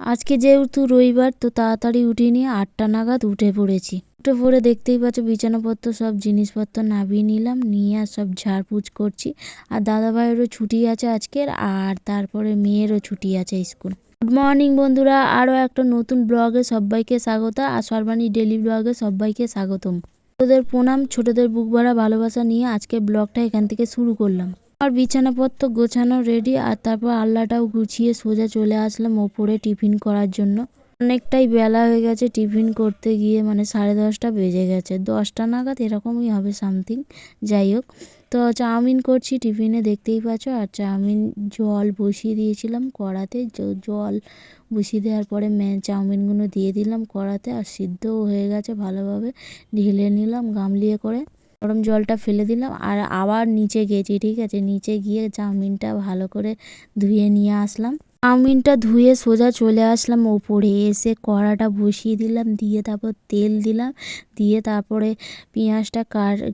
আজকে যেহেতু রবিবার, তো তাড়াতাড়ি উঠিয়ে নিয়ে আটটা নাগাদ উঠে পড়েছি। উঠে পড়ে দেখতেই পাচ্ছ বিছানাপত্র, সব জিনিসপত্র নামিয়ে নিলাম, নিয়ে আর সব ঝাড়পুছ করছি। আর দাদাভাইয়েরও ছুটি আছে আজকের, আর তারপরে মেয়েরও ছুটি আছে স্কুল। গুড মর্নিং বন্ধুরা, আরও একটা নতুন ব্লগে সবাইকে স্বাগত, আর সর্বাণী ডেলি ব্লগে সবাইকে স্বাগতম। ছোটদের প্রণাম, ছোটদের বুক ভরা ভালোবাসা নিয়ে আজকে ব্লগটা এখান থেকে শুরু করলাম। আর বিছানাপত্র গোছানো রেডি আর তারপর আল্লাটাও গুছিয়ে সোজা চলে আসলাম ওপরে টিফিন করার জন্য। অনেকটাই বেলা হয়ে গেছে, টিফিন করতে গিয়ে মানে সাড়ে দশটা বেজে গেছে। দশটা নাগাদ এরকমই হবে সামথিং যাই হোক। তো চাউমিন করছি, টিফিনে দেখতেই পাচ্ছ, আর চাউমিন জল বসিয়ে দিয়েছিলাম কড়াতে। জল বসিয়ে দেওয়ার পরে চাউমিনগুলো দিয়ে দিলাম কড়াতে, আর সিদ্ধও হয়ে গেছে ভালোভাবে। ঢেলে নিলাম গামলিয়ে করে। গরম জলটা ফেলে দিলাম আর আবার নিচে গেছি, ঠিক আছে? নিচে গিয়ে চাউমিনটা ভালো করে ধুয়ে নিয়ে আসলাম। চাউমিনটা ধুয়ে সোজা চলে আসলাম ওপরে। এসে কড়াটা বসিয়ে দিলাম, দিয়ে তারপর তেল দিলাম, দিয়ে তারপরে পেঁয়াজটা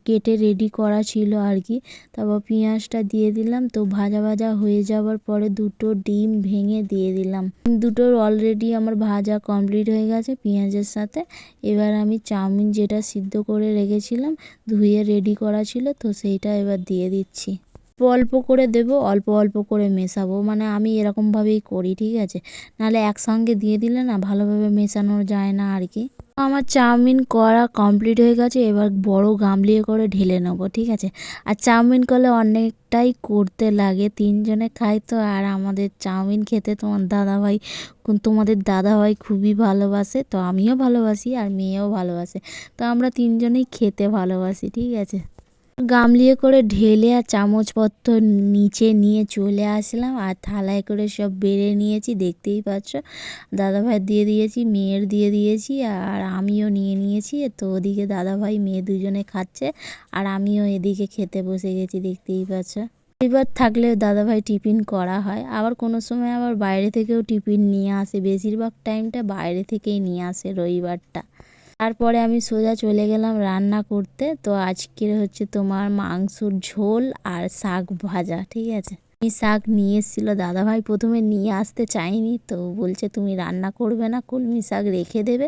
কেটে রেডি করা ছিল আর কি। তারপর পেঁয়াজটা দিয়ে দিলাম, তো ভাজা ভাজা হয়ে যাওয়ার পরে দুটো ডিম ভেঙে দিয়ে দিলাম। দুটোর অলরেডি আমার ভাজা কমপ্লিট হয়ে গেছে পেঁয়াজের সাথে। এবার আমি চাউমিন যেটা সিদ্ধ করে রেখেছিলাম, ধুয়ে রেডি করা ছিল, তো সেইটা এবার দিয়ে দিচ্ছি। অল্প করে দেবো, অল্প অল্প করে মেশাবো। মানে আমি এরকমভাবেই করি, ঠিক আছে? নাহলে একসঙ্গে দিয়ে দিলে না ভালোভাবে মেশানো যায় না আর কি। আমার চাউমিন করা কমপ্লিট হয়ে গেছে, এবার বড় গামলিয়ে করে ঢেলে নেব, ঠিক আছে? আর চাউমিন করলে অনেকটাই করতে লাগে, তিনজনে খাই তো, আর আমাদের চাউমিন খেতে তোমার দাদাভাই তোমাদের দাদাভাই খুবই ভালোবাসে, তো আমিও ভালোবাসি আর মেয়েও ভালোবাসে। তো আমরা তিনজনেই খেতে ভালোবাসি, ঠিক আছে? গামলিয়ে করে ঢেলে আর চামচপত্র নিচে নিয়ে চলে আসলাম আর থালায় করে সব বেড়ে নিয়েছি, দেখতেই পাচ্ছ। দাদাভাই দিয়ে দিয়েছি, মেয়ের দিয়ে দিয়েছি আর আমিও নিয়ে নিয়েছি। তো ওদিকে দাদাভাই, মেয়ে দুজনে খাচ্ছে আর আমিও এদিকে খেতে বসে গেছি, দেখতেই পাচ্ছ। এবার থাকলে দাদাভাই টিফিন করা হয়। আবার কোনো সময় আবার বাইরে থেকেও টিফিন নিয়ে আসে। বেশিরভাগ টাইমটা বাইরে থেকেই নিয়ে আসে রবিবারটা। তারপরে আমি সোজা চলে গেলাম রান্না করতে। তো আজকের হচ্ছে তোমার মাংসর ঝোল আর শাক ভাজা, ঠিক আছে? আমি শাক নিয়ে এসেছিল, দাদাভাই প্রথমে নিয়ে আসতে চাইনি তো বলছে তুমি রান্না করবে না, কলমি শাক রেখে দেবে।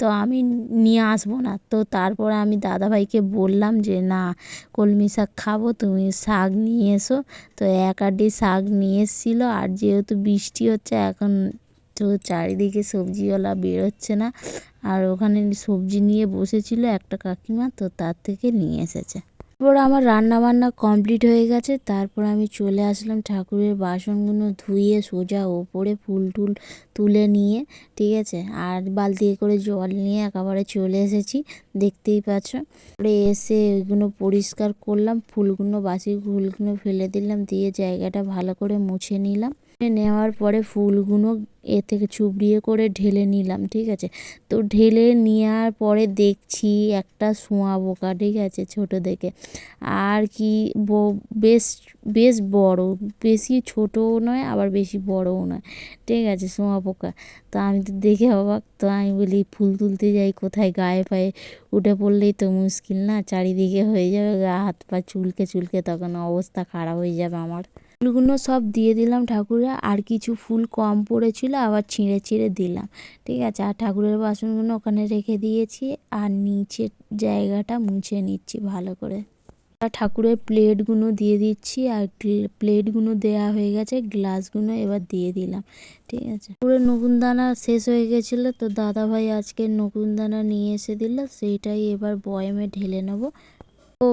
তো আমি নিয়ে আসব না। তো তারপরে আমি দাদাভাইকে বললাম যে, না, কলমি শাক খাব, তুমি শাক নিয়ে এসো। তো এক আড্ডি শাক নিয়ে এসেছিল, আর যেহেতু বৃষ্টি হচ্ছে, এখন তো চারিদিকে সবজিওয়ালা বেরোচ্ছে না। আর ওখানে সবজি নিয়ে বসেছিল একটা কাকিমা, তো তার থেকে নিয়ে এসেছে। তারপর আমার রান্না বান্না কমপ্লিট হয়ে গেছে। তারপর আমি চলে আসলাম ঠাকুরের বাসনগুলো ধুয়ে সোজা ওপরে ফুল টুল তুলে নিয়ে, ঠিক আছে? আর বালতি করে জল নিয়ে একেবারে চলে এসেছি, দেখতেই পাচ্ছ। তারপরে এসে ওইগুলো পরিষ্কার করলাম, ফুলগুলো, বাসি ফুলগুলো ফেলে দিলাম, দিয়ে জায়গাটা ভালো করে মুছে নিলাম। নেওয়ার পরে ফুলগুলো এ থেকে চুবড়িয়ে করে ঢেলে নিলাম, ঠিক আছে? তো ঢেলে নেওয়ার পরে দেখছি একটা শোঁয়া পোকা ঠিক আছে, ছোটো দেখে। আর কি বেশ বেশ বড়, বেশি ছোটও নয়, আবার বেশি বড়ও নয়, ঠিক আছে শোঁয়া পোকা তো আমি তো দেখে অবাক, তো আমি বলি, ফুল তুলতে যাই কোথায়? গায়ে পায়ে উঠে পড়লেই তো মুশকিল না, চারিদিকে হয়ে যাবে, গা, হাত, পা চুলকে চুলকে, তখন অবস্থা খারাপ হয়ে যাবে আমার। ফুলগুলো সব দিয়ে দিলাম ঠাকুরে আর কিছু ফুল কম পড়েছিল আবার ছিঁড়ে ছিঁড়ে দিলাম ঠিক আছে আর ঠাকুরের বাসনগুলো ওখানে রেখে দিয়েছি আর নিচের জায়গাটা মুছে নিচ্ছি ভালো করে ঠাকুরের প্লেটগুলো দিয়ে দিচ্ছি আর প্লেটগুলো দেওয়া হয়ে গেছে গ্লাসগুলো এবার দিয়ে দিলাম ঠিক আছে পুরো নকুনদানা শেষ হয়ে গেছিল তো দাদাভাই আজকে নকুনদানা নিয়ে এসে দিল সেইটাই এবার বয়মে ঢেলে নেব ও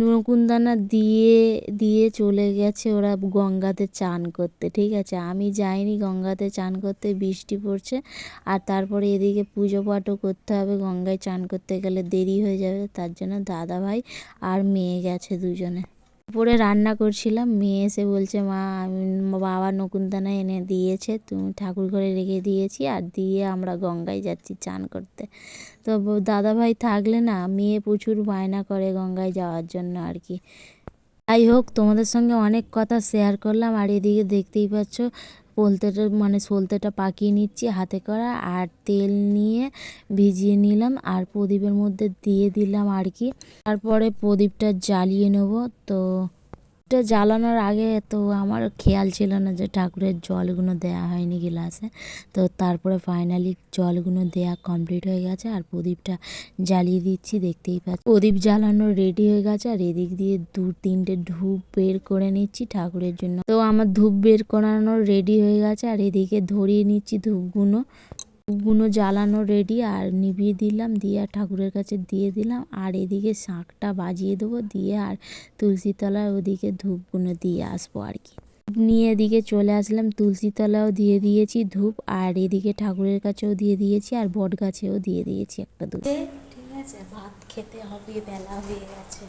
নকুনদানা দিয়ে দিয়ে চলে গেছে ওরা গঙ্গাতে চান করতে, ঠিক আছে? আমি যাইনি গঙ্গাতে চান করতে, বৃষ্টি পড়ছে। আর তারপরে এদিকে পুজো পাঠও করতে হবে, গঙ্গায় চান করতে গেলে দেরি হয়ে যাবে। তার জন্য দাদা ভাই আর মেয়ে গেছে দুজনে। উপরে রান্না করছিলাম। মেয়ে এসে বলছে, মা, আমি বাবা নকুনদানা এনে দিয়েছে, তুমি ঠাকুর ঘরে রেখে দিয়েছি আর দিয়ে আমরা গঙ্গায় যাচ্ছি চান করতে। তো দাদাভাই থাকলে না, মেয়ে প্রচুর বায়না করে গঙ্গায় যাওয়ার জন্য আর কি। যাই হোক, তোমাদের সঙ্গে অনেক কথা শেয়ার করলাম আর এদিকে দেখতেই পাচ্ছ পোলতেটা মানে সলতেটা পাকিয়ে নিচ্ছি হাতে করা আর তেল নিয়ে ভিজিয়ে নিলাম আর প্রদীপের মধ্যে দিয়ে দিলাম আর কি। তারপরে প্রদীপটা জ্বালিয়ে নেব। তো এটা জ্বালানোর আগে তো আমার খেয়াল ছিল না যে ঠাকুরের জলগুলো দেয়া হয়নি গিলাসে। তো তারপরে ফাইনালি জলগুলো দেয়া কমপ্লিট হয়ে গেছে আর প্রদীপটা জ্বালিয়ে দিচ্ছি, দেখতেই পাচ্ছি। প্রদীপ জ্বালানো রেডি হয়ে গেছে আর এদিক দিয়ে দু, তিনটে ধূপ বের করে নিচ্ছি ঠাকুরের জন্য। তো আমার ধূপ বের করানো রেডি হয়ে গেছে আর এদিকে ধরিয়ে নিচ্ছি ধূপগুলো। ধূপগুলো জ্বালানো রেডি আর নিভিয়ে দিলাম, দিয়ে আর ঠাকুরের কাছে দিয়ে দিলাম। আর এদিকে শাঁখটা বাজিয়ে দেবো, দিয়ে আর তুলসী তলায় ওদিকে ধূপগুলো দিয়ে আসব আর কি। নিয়ে এদিকে চলে আসলাম তুলসী তলাও দিয়ে দিয়েছি ধূপ, আর এদিকে ঠাকুরের কাছেও দিয়ে দিয়েছি, আর বট গাছেও দিয়ে দিয়েছি একটা ধূপ। ঠিক আছে, ভাত খেতে হবে, বেলা হয়ে গেছে।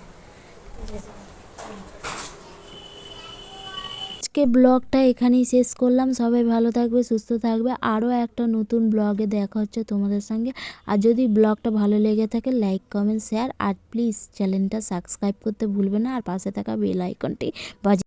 আজকে ব্লগটা এখানেই শেষ করলাম। সবাই ভালো থাকবে, সুস্থ থাকবে। আরও একটা নতুন ব্লগে দেখা হচ্ছে তোমাদের সঙ্গে। আর যদি ব্লগটা ভালো লেগে থাকে, লাইক, কমেন্ট, শেয়ার আর প্লিজ চ্যানেলটা সাবস্ক্রাইব করতে ভুলবে না। আর পাশে থাকা বেল আইকনটি বাজিয়ে